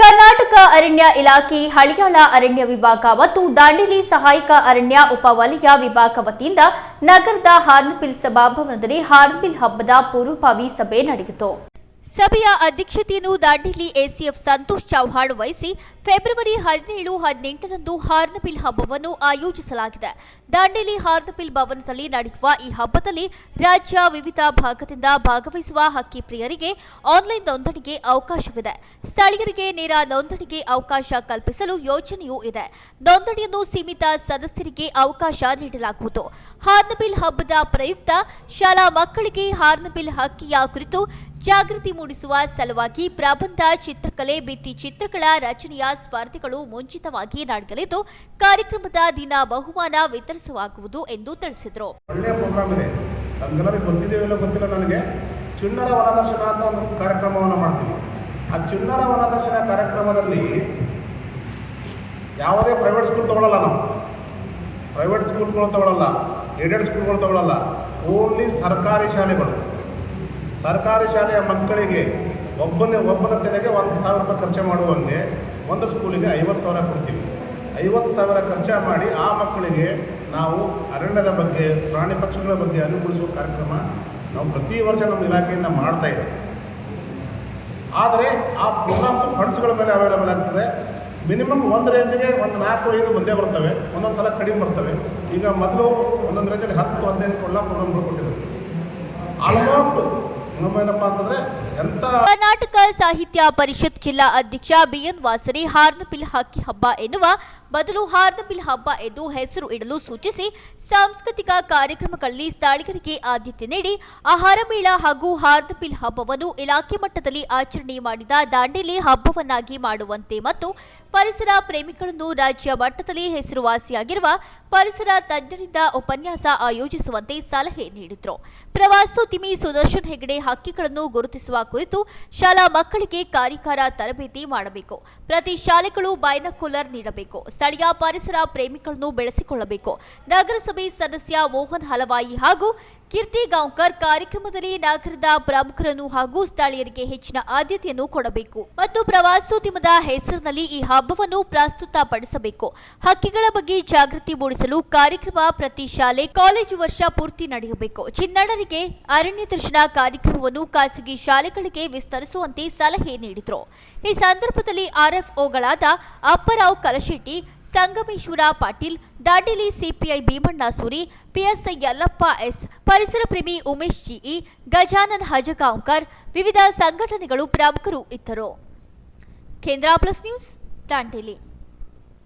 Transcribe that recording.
ಕರ್ನಾಟಕ ಅರಣ್ಯ ಇಲಾಖೆ, ಹಳಿಯಾಳ ಅರಣ್ಯ ವಿಭಾಗ ಮತ್ತು ದಾಂಡೇಲಿ ಸಹಾಯಕ ಅರಣ್ಯ ಉಪವಲಯ ವಿಭಾಗ ವತಿಯಿಂದ ನಗರದ ಹಾರ್ನ್ಬಿಲ್ ಸಭಾಭವನದಲ್ಲಿ ಹಾರ್ನ್ಬಿಲ್ ಹಬ್ಬದ ಪೂರ್ವಭಾವಿ ಸಭೆ ನಡೆಯಿತು. ಸಭೆಯ ಅಧ್ಯಕ್ಷತೆಯನ್ನು ದಾಂಡೇಲಿ ಎಸಿಎಫ್ ಸಂತೋಷ್ ಚೌಹಾಣ್ ವಹಿಸಿ ಫೆಬ್ರವರಿ ಹದಿನೇಳು, ಹದಿನೆಂಟರಂದು ಹಾರ್ನಬಿಲ್ ಹಬ್ಬವನ್ನು ಆಯೋಜಿಸಲಾಗಿದೆ. ದಾಂಡೇಲಿ ಹಾರ್ನಬಿಲ್ ಭವನದಲ್ಲಿ ನಡೆಯುವ ಈ ಹಬ್ಬದಲ್ಲಿ ರಾಜ್ಯ ವಿವಿಧ ಭಾಗದಿಂದ ಭಾಗವಹಿಸುವ ಹಕ್ಕಿ ಪ್ರಿಯರಿಗೆ ಆನ್ಲೈನ್ ನೋಂದಣಿಗೆ ಅವಕಾಶವಿದೆ. ಸ್ಥಳೀಯರಿಗೆ ನೇರ ನೋಂದಣಿಗೆ ಅವಕಾಶ ಕಲ್ಪಿಸಲು ಯೋಜನೆಯೂ ಇದೆ. ನೋಂದಣಿಯನ್ನು ಸೀಮಿತ ಸದಸ್ಯರಿಗೆ ಅವಕಾಶ ನೀಡಲಾಗುವುದು. ಹಾರ್ನಬಿಲ್ ಹಬ್ಬದ ಪ್ರಯುಕ್ತ ಶಾಲಾ ಮಕ್ಕಳಿಗೆ ಹಾರ್ನಬಿಲ್ ಹಕ್ಕಿಯ ಕುರಿತು ಜಾಗೃತಿ ಮೂಡಿಸುವ ಸಲುವಾಗಿ ಪ್ರಬಂಧ ಚಿತ್ರಕಲೆ ಭಿತ್ತಿ ಚಿತ್ರಗಳ ರಚನೆಯ ಸ್ಪರ್ಧೆಗಳು ಮುಂಚಿತವಾಗಿ ನಡೆಯಲಿದ್ದು, ಕಾರ್ಯಕ್ರಮದ ದಿನ ಬಹುಮಾನ ವಿತರಿಸಲಾಗುವುದು ಎಂದು ತಿಳಿಸಿದರು. ಒಳ್ಳೆಯ ಪ್ರೋಗ್ರಾಮ್ ಇದೆ. ನಮ್ಗೆಲ್ಲರಿಗೂ ಗೊತ್ತಿದೆಯೋ ಗೊತ್ತಿಲ್ಲ ನನಗೆ. ಚಿಣ್ಣರ ವನದರ್ಶನ ಅಂತ ಒಂದು ಕಾರ್ಯಕ್ರಮವನ್ನು ಮಾಡ್ತೀವಿ. ಆ ಚಿಣ್ಣರ ವನದರ್ಶನ ಕಾರ್ಯಕ್ರಮದಲ್ಲಿ ಯಾವುದೇ ಪ್ರೈವೇಟ್ ಸ್ಕೂಲ್ ತಗೊಳ್ಳಲ್ಲ ನಾವು. ಪ್ರೈವೇಟ್ ಸ್ಕೂಲ್ಗಳು ತಗೊಳ್ಳಲ್ಲ ಏಡೆಡ್ ಸ್ಕೂಲ್ಗಳು ತಗೊಳ್ಳಲ್ಲ ಓನ್ಲಿ ಸರ್ಕಾರಿ ಶಾಲೆಗಳು. ಸರ್ಕಾರಿ ಶಾಲೆಯ ಮಕ್ಕಳಿಗೆ ಒಬ್ಬನೇ ಒಬ್ಬನ ತೆನೆಗೆ ಒಂದು ಸಾವಿರ ರೂಪಾಯಿ ಖರ್ಚು ಮಾಡುವಂತೆ ಒಂದು ಸ್ಕೂಲಿಗೆ ಐವತ್ತು ಸಾವಿರ ಕೊಡ್ತೀವಿ. ಐವತ್ತು ಸಾವಿರ ಖರ್ಚು ಮಾಡಿ ಆ ಮಕ್ಕಳಿಗೆ ನಾವು ಅರಣ್ಯದ ಬಗ್ಗೆ, ಪ್ರಾಣಿ ಪಕ್ಷಿಗಳ ಬಗ್ಗೆ ಅನುಕೂಲಿಸುವ ಕಾರ್ಯಕ್ರಮ ನಾವು ಪ್ರತಿ ವರ್ಷ ನಮ್ಮ ಇಲಾಖೆಯಿಂದ ಮಾಡ್ತಾ ಇದ್ದೇವೆ. ಆದರೆ ಆ ಪ್ರೋಗ್ರಾಮ್ಸ್ ಫಂಡ್ಸ್ಗಳ ಮೇಲೆ ಅವೈಲೇಬಲ್ ಆಗ್ತದೆ. ಮಿನಿಮಮ್ ಒಂದು ರೇಂಜಿಗೆ ಒಂದು ನಾಲ್ಕು, ಐದು ಬಂದೇ ಬರ್ತವೆ. ಒಂದೊಂದು ಸಲ ಕಡಿಮೆ ಬರ್ತವೆ. ಈಗ ಮೊದಲು ಒಂದೊಂದು ರೇಂಜಲ್ಲಿ ಹತ್ತು, ಹದಿನೈದು ಕೊಳ್ಳ ಪ್ರೋಗ್ರಾಮ್ಗಳು ಕೊಟ್ಟಿದ್ದಾರೆ ಆಲ್ಮೋಸ್ಟ್ ಕರ್ನಾಟಕ ಸಾಹಿತ್ಯ ಪರಿಷತ್ ಜಿಲ್ಲಾ ಅಧ್ಯಕ್ಷ ಬಿಎನ್ ವಾಸರಿ ಹಾರ್ನಬಿಲ್ ಹಾಕಿ ಹಬ್ಬ ಎನ್ನುವ ಬದಲು ಹಾರ್ನಬಿಲ್ ಹಬ್ಬ ಎಂದು ಹೆಸರು ಇಡಲು ಸೂಚಿಸಿ ಸಾಂಸ್ಕೃತಿಕ ಕಾರ್ಯಕ್ರಮಗಳಲ್ಲಿ ಸ್ಥಳೀಯರಿಗೆ ಆದ್ಯತೆ ನೀಡಿ ಆಹಾರ ಮೇಳ ಹಾಗೂ ಹಾರ್ನಬಿಲ್ ಹಬ್ಬವನ್ನು ಇಲಾಖೆ ಮಟ್ಟದಲ್ಲಿ ಆಚರಣೆ ಮಾಡಿದ ದಾಂಡೇಲಿ ಹಬ್ಬವನ್ನಾಗಿ ಮಾಡುವಂತೆ ಮತ್ತು ಪರಿಸರ ಪ್ರೇಮಿಗಳನ್ನು ರಾಜ್ಯ ಮಟ್ಟದಲ್ಲಿ ಹೆಸರುವಾಸಿಯಾಗಿರುವ ಪರಿಸರ ತಜ್ಞರಿಂದ ಉಪನ್ಯಾಸ ಆಯೋಜಿಸುವಂತೆ ಸಲಹೆ ನೀಡಿದರು. ಪ್ರವಾಸೋದ್ಯಮಿ ಸುದರ್ಶನ್ ಹೆಗಡೆ ಹಕ್ಕಿಗಳನ್ನು ಗುರುತಿಸುವ ಕುರಿತು ಶಾಲಾ ಮಕ್ಕಳಿಗೆ ಕಾರ್ಯಕಾರ ತರಬೇತಿ ಮಾಡಬೇಕು. ಪ್ರತಿ ಶಾಲೆಗಳು ಬೈನಕುಲರ್ ನೀಡಬೇಕು. ಸ್ಥಳೀಯ ಪರಿಸರ ಪ್ರೇಮಿಗಳನ್ನು ಬೆಳೆಸಿಕೊಳ್ಳಬೇಕು. ನಗರಸಭೆ ಸದಸ್ಯ ಮೋಹನ್ ಹಲವಾಯಿ ಹಾಗೂ ಕೀರ್ತಿ ಗಾಂವ್ಕರ್ ಕಾರ್ಯಕ್ರಮದಲ್ಲಿ ನಗರದ ಪ್ರಮುಖರನ್ನು ಹಾಗೂ ಸ್ಥಳೀಯರಿಗೆ ಹೆಚ್ಚಿನ ಆದ್ಯತೆಯನ್ನು ಕೊಡಬೇಕು. ಮತ್ತು ಪ್ರವಾಸೋದ್ಯಮದ ಹೆಸರಿನಲ್ಲಿ ಈ ಹಬ್ಬವನ್ನು ಪ್ರಸ್ತುತಪಡಿಸಬೇಕು. ಹಕ್ಕಿಗಳ ಬಗ್ಗೆ ಜಾಗೃತಿ ಮೂಡಿಸಲು ಕಾರ್ಯಕ್ರಮ ಪ್ರತಿ ಶಾಲೆ ಕಾಲೇಜು ವರ್ಷ ಪೂರ್ತಿ ನಡೆಯಬೇಕು. ಚಿನ್ನಡರಿಗೆ ಅರಣ್ಯ ದರ್ಶನ ಕಾರ್ಯಕ್ರಮವನ್ನು ಖಾಸಗಿ ಶಾಲೆಗಳಿಗೆ ವಿಸ್ತರಿಸುವಂತೆ ಸಲಹೆ ನೀಡಿದರು. ಈ ಸಂದರ್ಭದಲ್ಲಿ ಆರ್ಎಫ್ಒಗಳಾದ Apparao Kalashetti Sangameshwar Patil, Dandeli CPI Bhimanna Suri, PSI Yallappa S, ಪರಿಸರ ಪ್ರೇಮಿ ಉಮೇಶ್ ಜಿಇ, ಗಜಾನನ್ ಹಜಗಾಂವ್ಕರ್, ವಿವಿಧ ಸಂಘಟನೆಗಳು ಪ್ರಮುಖರು ಇದ್ದರು. ಕೇಂದ್ರ ಪ್ಲಸ್ ನ್ಯೂಸ್, ದಾಂಡೇಲಿ.